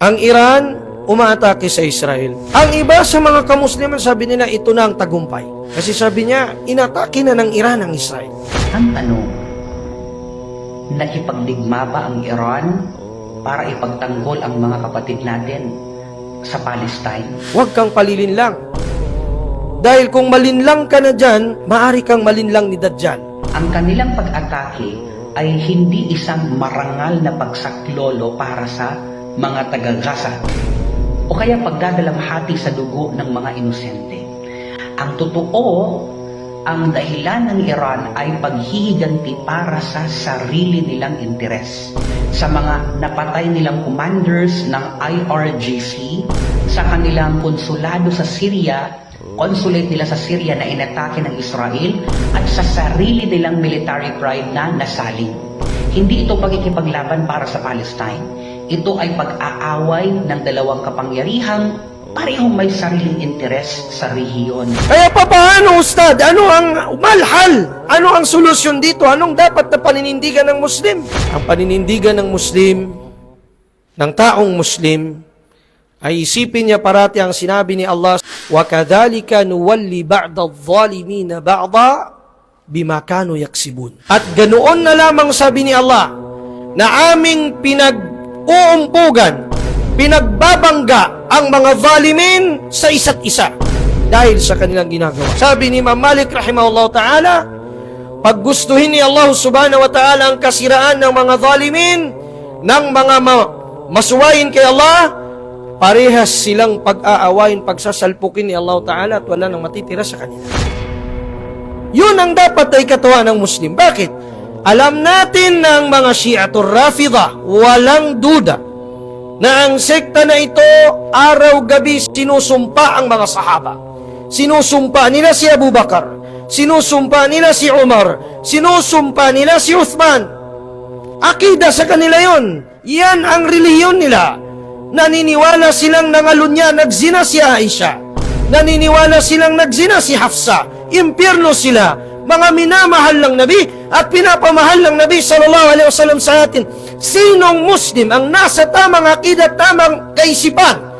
Ang Iran, umaatake sa Israel. Ang iba sa mga kamusliman, sabi nila, ito na ang tagumpay. Kasi sabi niya, inatake na ng Iran ang Israel. Ang tanong, nakipagdigma ba ang Iran para ipagtanggol ang mga kapatid natin sa Palestine? Huwag kang palilinlang. Dahil kung malinlang ka na dyan, maari kang malinlang ni Dajjal. Ang kanilang pag-atake ay hindi isang marangal na pagsaklolo para sa mga taga-Gaza o kaya pagdadalamhati sa dugo ng mga inosente. Ang totoo, ang dahilan ng Iran ay paghihiganti para sa sarili nilang interes. Sa mga napatay nilang commanders ng IRGC, sa kanilang konsulado sa Syria, consulate nila sa Syria na inatake ng Israel at sa sarili nilang military pride na nasaling. Hindi ito pagkikipaglaban para sa Palestine. Ito ay pag-aaway ng dalawang kapangyarihang parehong may sariling interes sa rehiyon. Kaya pa paano, Ustad? Ano ang malhal? Ano ang solusyon dito? Anong dapat na paninindigan ng Muslim? Ang paninindigan ng Muslim, ng taong Muslim, ay isipin niya parati ang sinabi ni Allah, وَكَذَلِكَ نُوَلِّ بَعْدَ الظَّالِمِينَ بَعْضًا بِمَا كَانُوا يَكْسِبُونَ At ganoon na lamang sabi ni Allah, na aming pinag-uumpugan, pinagbabangga ang mga zalimin sa isa't isa dahil sa kanilang ginagawa. Sabi ni Imam Malik rahimahullah ta'ala, pag gustuhin ni Allah subhanahu wa ta'ala ang kasiraan ng mga zalimin, ng mga ma- masuwayin kay Allah, parehas silang pag-aawain, pagsasalpukin ni Allah ta'ala at wala nang matitira sa kanila. Yun ang dapat ay katuwa ng Muslim. Bakit? Alam natin ng mga Shiatul Rafida, walang duda, na ang sekta na ito, araw-gabi sinusumpa ang mga sahaba. Sinusumpa nila si Abu Bakar. Sinusumpa nila si Umar. Sinusumpa nila si Uthman. Akida sa kanila yon. Yan ang relihiyon nila. Naniniwala silang nangalunya, nagzina si Aisha. Naniniwala silang nagzina si Hafsa. Impyerno sila. Mga minamahal ng Nabi at pinapamahal ng Nabi sallallahu alaihi wasallam sa atin. Sinong Muslim ang nasa tamang akida, tamang kaisipan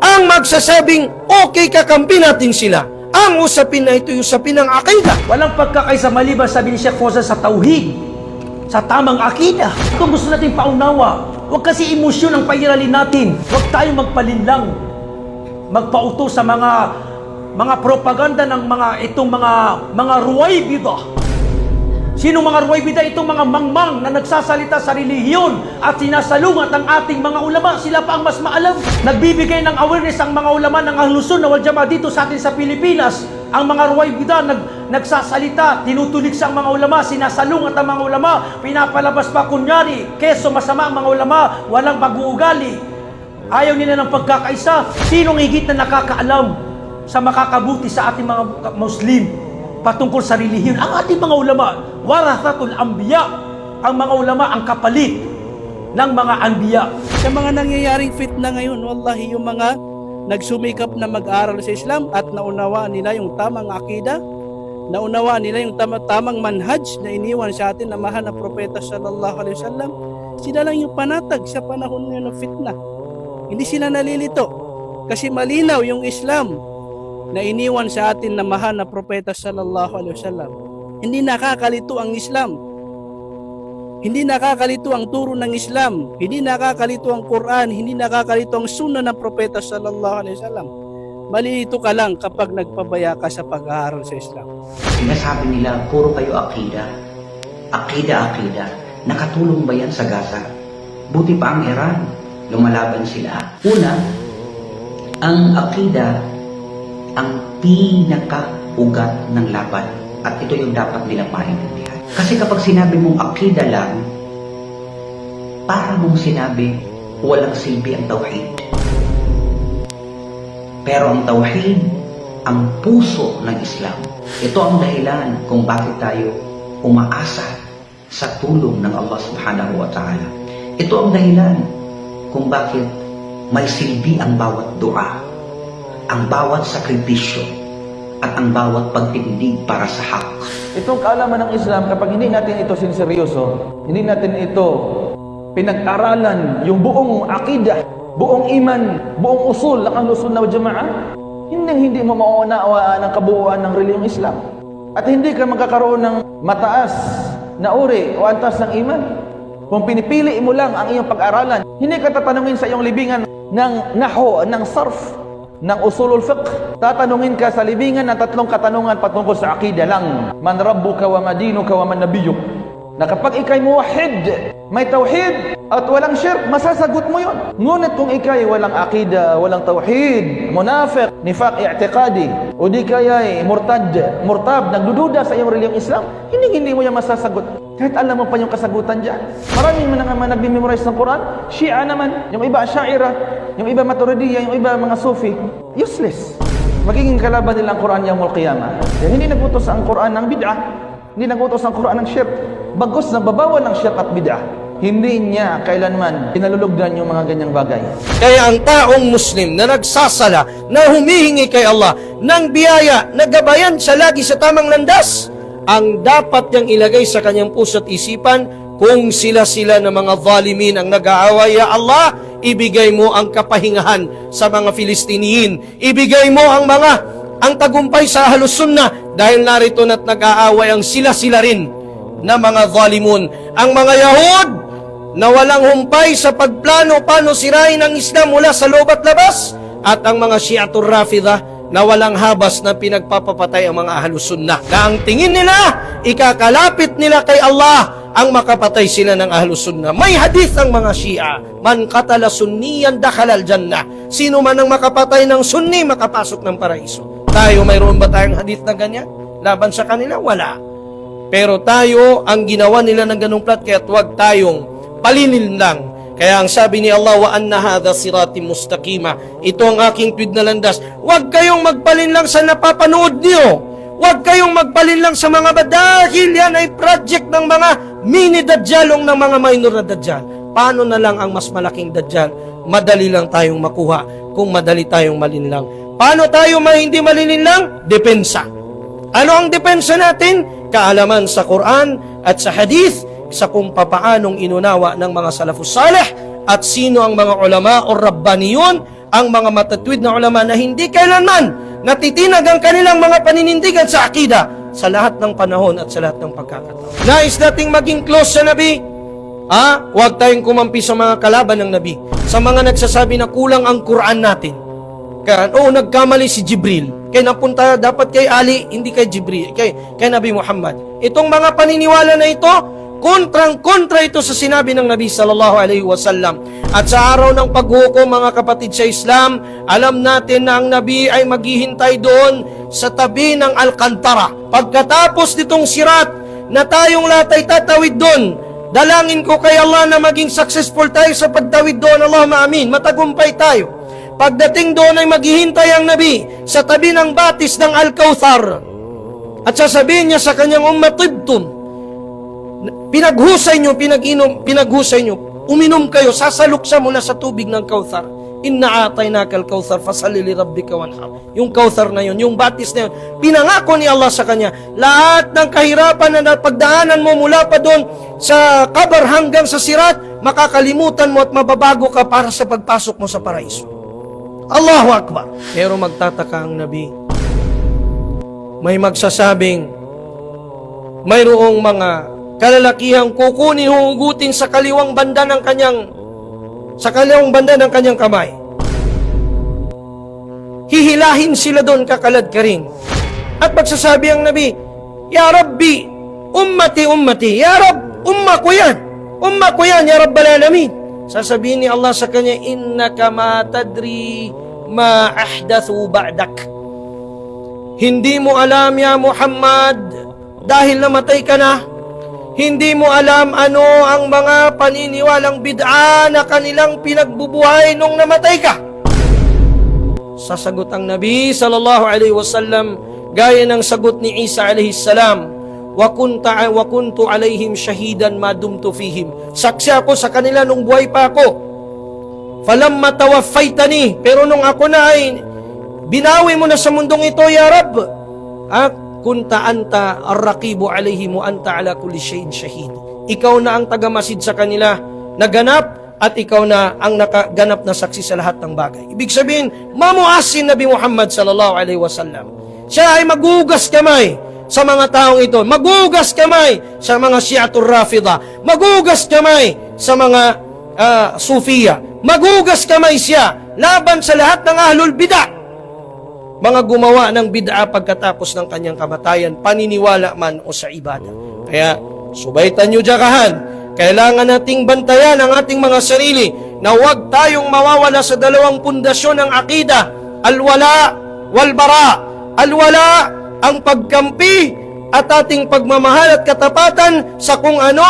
ang magsasabing okay kakampi natin sila. Ang usapin na ito, usapin ng akida. Walang pagkakaisa maliban sabi ni Sheikh Fawzan sa tauhid, sa tamang akida. Kung gusto natin paunawa, huwag kasi emosyon ang pairalin natin. Huwag tayong magpalinlang, magpauto sa mga mga propaganda ng mga itong mga mga ruwaybida. Sino mga ruwaybida? Itong mga mangmang na nagsasalita sa relihiyon at sinasalungat ang ating mga ulama. Sila pa ang mas maalam. Nagbibigay ng awareness ang mga ulama ng Ahlusun na wal Jamaa dito sa atin sa Pilipinas. Ang mga ruwaybida nag, nagsasalita, tinutulig sa mga ulama, sinasalungat ang mga ulama, pinapalabas pa kunyari, keso masama ang mga ulama, walang pag-uugali. Ayaw nila ng pagkakaisa. Sinong higit na nakakaalam sa makakabuti sa ating mga Muslim patungkol sa relihiyon? Ang ating mga ulama, warathatul anbiya. Ang mga ulama ang kapalit ng mga anbiya. Sa mga nangyayaring fitna ngayon, wallahi yung mga nagsumikap na mag-aral sa Islam at naunawaan nila yung tamang akida, naunawaan nila yung tama, tamang manhaj na iniwan sa atin na mahal na propeta sallallahu alaihi wasallam, sila lang yung panatag sa panahon ngayon ng fitna. Hindi sila nalilito kasi malinaw yung Islam na iniwan sa atin na mahal na propeta sallallahu alaihi wasallam. Hindi nakakalito ang Islam. Hindi nakakalito ang turo ng Islam, hindi nakakalito ang Quran, hindi nakakalito ang sunnah ng propeta sallallahu alaihi wasallam. Malilito ka lang kapag nagpabaya ka sa pag-aaral sa Islam. Sinasabi nila, puro kayo akida. Akida, akida. Nakatulong ba yan sa Gaza? Buti pa ang Iran. Lumalaban sila. Una, ang akida ang pinaka-ugat ng laban. At ito yung dapat nilang maintindihan. Kasi kapag sinabi mong akida lang, para mong sinabi, walang silbi ang tawhid. Pero ang tawhid, ang puso ng Islam. Ito ang dahilan kung bakit tayo umaasa sa tulong ng Allah subhanahu wa ta'ala. Ito ang dahilan kung bakit may silbi ang bawat dua, ang bawat sakripisyo, at ang bawat pagtindig para sa hak. Itong kaalaman ng Islam, kapag hindi natin ito sinseryoso, hindi natin ito pinag-aralan yung buong akidah, buong iman, buong usul ng Ahlus Sunnah wal Jamaah, hindi hindi mo mauunawaan ang kabuuan ng reliyong Islam. At hindi ka magkakaroon ng mataas na uri o antas ng iman. Kung pinipili mo lang ang iyong pag-aralan, hindi ka tatanungin sa iyong libingan ng naho, ng sarf, ng usulul fiqh. Tatanungin ka sa libingan ng tatlong katanungan patungkol sa akida lang. Man rabbuka wa madinuka wa man nabiyuk. Na kapag ikay muwahid, may tauhid at walang shirk, masasagot mo yon. Ngunit kung ikay walang akida, walang tauhid, munafiq, nifaq i'tiqadi, o di kaya'y murtad, murtab, nagdududa sa iyong reliyong Islam, hindi hindi mo yan masasagot. Kahit alam mo pa yung kasagutan dyan. Maraming mga naman nagme-memorize ng Quran, Shia naman, yung iba Ash'ira, yung iba Maturidiyya, yung iba mga Sufi, useless. Magiging kalaban nila ang Quran yung qiyamah. Dahil hindi nagutos ang Quran ng bid'ah, hindi nagutos ang Quran ng shirk. Bagos na babawal ng shirk at bid'ah. Hindi niya kailanman pinalulugdan yung mga ganyang bagay. Kaya ang taong Muslim na nagsasala, na humihingi kay Allah ng biyaya, na gabayan siya lagi sa tamang landas, ang dapat niyang ilagay sa kanyang puso at isipan, kung sila-sila na mga zalimin ang nag-aaway, Ya Allah, ibigay mo ang kapahingahan sa mga Filistiniyin. Ibigay mo ang mga ang tagumpay sa halus sunnah dahil narito na't nag-aaway ang sila-sila rin na mga zalimun. Ang mga Yahud na walang humpay sa pagplano paano sirain ang Islam mula sa loob at labas? At ang mga Shiatul Rafida na walang habas na pinagpapapatay ang mga ahlusunnah na ang tingin nila ikakalapit nila kay Allah ang makapatay sila ng ahlusunnah may hadith ang mga Shia man katala sunniyan dakhalal jannah. Sino man ang makapatay ng sunni makapasok ng paraiso. Tayo mayroon ba tayong hadith na ganyan? Laban sa kanila wala pero tayo, ang ginawa nila ng ganung plat, kaya huwag tayong palinin lang. Kaya ang sabi ni Allah, wa anna hadha sirati mustaqima. Ito ang aking tweet na landas. Huwag kayong magpalin lang sa napapanood niyo. Huwag kayong magpalin lang sa mga ba dahil yan ay project ng mga mini dadyalong ng mga minor na dadyal. Paano na lang ang mas malaking dadyal? Madali lang tayong makuha kung madali tayong malinlang. Paano tayo ma hindi malinlang? Depensa. Ano ang depensa natin? Kaalaman sa Quran at sa Hadith sa kung papaanong inunawa ng mga salafus salih at sino ang mga ulama o rabbaniyun, ang mga matatwid na ulama na hindi kailanman natitinag ang kanilang mga paninindigan sa akida sa lahat ng panahon at sa lahat ng pagkakataon. Nais nating maging close sa Nabi, Ah, huwag tayong kumampi sa mga kalaban ng Nabi. Sa mga nagsasabi na kulang ang Quran natin. Kaya, oo, nagkamali si Jibril. Kaya napunta dapat kay Ali, hindi kay Jibril, kay, kay Nabi Muhammad. Itong mga paniniwala na ito, kontrang-kontra ito sa sinabi ng Nabi sallallahu alaihi wasallam. At sa araw ng paghukom, mga kapatid sa Islam, alam natin na ang Nabi ay maghihintay doon sa tabi ng Alcantara. Pagkatapos nitong sirat na tayong lahat ay tatawid doon, dalangin ko kay Allah na maging successful tayo sa pagtawid doon. Allahumma amin. Matagumpay tayo. Pagdating doon ay maghihintay ang Nabi sa tabi ng batis ng Al-Kawthar. At sasabihin niya sa kanyang umma, tibtum. Pinaghusay nyo, pinag-inom, pinaghusay nyo. Uminom kayo, sasaluksa mo na sa tubig ng Kawthar. Inna atay na kal Kawthar, fasali li rabbika wanhar. Yung Kawthar na yun, yung batis na yun. Pinangako ni Allah sa kanya, lahat ng kahirapan na pagdaanan mo mula pa doon sa kabar hanggang sa sirat, makakalimutan mo at mababago ka para sa pagpasok mo sa paraiso. Allahu Akbar. Pero magtataka ang Nabi. May magsasabing, mayroong mga kalalakihang kukunin hugutin sa kaliwang banda ng kanyang sa kaliwang banda ng kanyang kamay. Hihilahin sila doon kakalad ka rin. At magsasabi ang Nabi, Ya Rabbi, ummati, ummati, Ya Rab, umma ko yan. Umma ko yan, Ya Rabbal Alamin. Sasabihin ni Allah sa kanya, Innaka ma tadri ma ahdathu ba'dak. Hindi mo alam, ya Muhammad, dahil namatay ka na, hindi mo alam ano ang mga paniniwalang bid'a na kanilang pinagbubuhay nung namatay ka. Sasagot ang Nabi sallallahu alaihi wasallam gaya ng sagot ni Isa alaihi salam, wa kunta wa kuntu alaihim shahidan ma dumtu fihim. Saksi ako sa kanila nung buhay pa ako. Falamma tawaffaytani, pero nung ako na ay binawi mo na sa mundong ito, ya Rab. At kunta anta arraqibu alaihim wa anta ala kulli shay'in shahid. Ikaw na ang tagamasid sa kanila. Naganap at ikaw na ang nakaganap na saksi sa lahat ng bagay. Ibig sabihin, mamuasin Nabi Muhammad sallallahu alaihi wasallam. Siya ay magugas kamay sa mga taong ito. Magugas kamay sa mga Shiatul Rafida. Magugas kamay sa mga ah, Sufiya. Magugas kamay siya laban sa lahat ng ahlul bid'ah mga gumawa ng bid'a pagkatapos ng kanyang kamatayan, paniniwala man o sa ibada. Kaya, subaitan nyo diyakahan, kailangan nating bantayan ang ating mga sarili na huwag tayong mawawala sa dalawang pundasyon ng akida, alwala, walbara. Alwala, ang pagkampi at ating pagmamahal at katapatan sa kung ano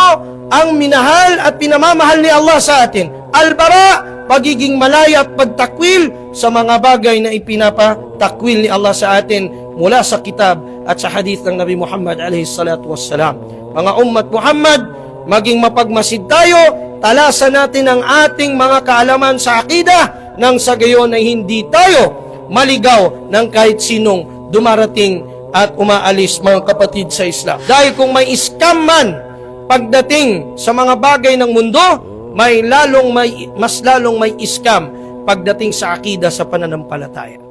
ang minahal at pinamamahal ni Allah sa atin. Albara, pagiging malaya at pagtakwil sa mga bagay na ipinapatakwil ni Allah sa atin mula sa kitab at sa hadith ng Nabi Muhammad alaihi salatu wassalam. Mga ummat Muhammad, maging mapagmasid tayo, talasan natin ang ating mga kaalaman sa akida nang sa gayon ay hindi tayo maligaw ng kahit sinong dumarating at umaalis mga kapatid sa Islam. Dahil kung may scam man pagdating sa mga bagay ng mundo, may lalong may mas lalong may scam pagdating sa akida sa pananampalataya.